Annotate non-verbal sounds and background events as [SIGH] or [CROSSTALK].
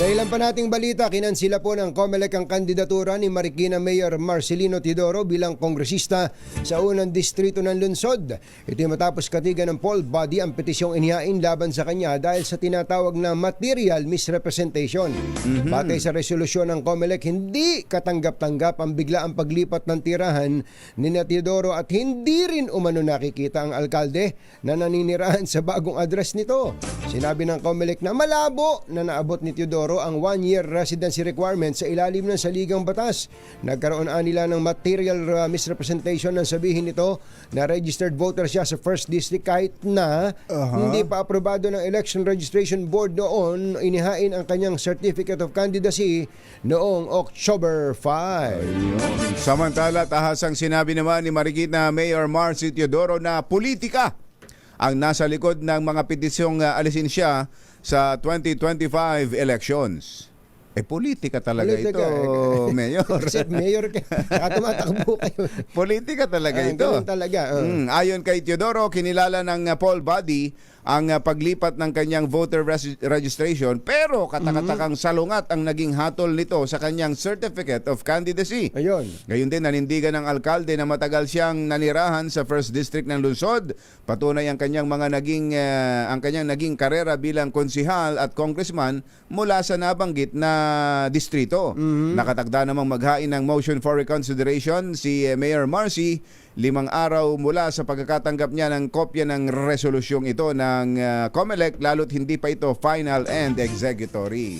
Sa ilan pa nating balita, kinansila po ng COMELEC ang kandidatura ni Marikina Mayor Marcelino Tidoro bilang kongresista sa unang distrito ng lungsod. Ito matapos katigan ng poll body ang petisyong inihain laban sa kanya dahil sa tinatawag na material misrepresentation. Batay sa resolusyon ng COMELEC, hindi katanggap-tanggap ang bigla ang paglipat ng tirahan ni Tidoro at hindi rin umano nakikita ang alkalde na naninirahan sa bagong address nito. Sinabi ng COMELEC na malabo na naabot ni Teodoro ang one-year residency requirement sa ilalim ng saligang batas. Nagkaroon anila ng material uh, misrepresentation ng sabihin nito na registered voter siya sa first district kahit na hindi pa aprobado ng election registration board noon inihain ang kanyang certificate of candidacy noong October 5. Samantala, tahasang sinabi naman ni Marikina Mayor Marcy Teodoro na politika ang nasa likod ng mga petisyong uh, alisin siya sa 2025 elections. Eh, politika talaga Politika, ito. [LAUGHS] Mayor. Kasi mayor ka, saka tumatakbo kayo. politika talaga Ah, ito. talaga. oh. Mm, ayon kay Teodoro, kinilala ng uh, poll body ang uh, paglipat ng kanyang voter res- registration pero katakatakang Mm-hmm. salungat ang naging hatol nito sa kanyang certificate of candidacy. Ayun. Gayun din nanindigan ng alkalde na matagal siyang nanirahan sa first district ng lungsod. Patunay ang kanyang mga naging eh, ang kanyang naging karera bilang konsihal at congressman mula sa nabanggit na distrito. Nakatagda namang maghain ng motion for reconsideration si eh, Mayor Marcy limang araw mula sa pagkakatanggap niya ng kopya ng resolusyong ito ng uh, COMELEC lalo't hindi pa ito final and executory.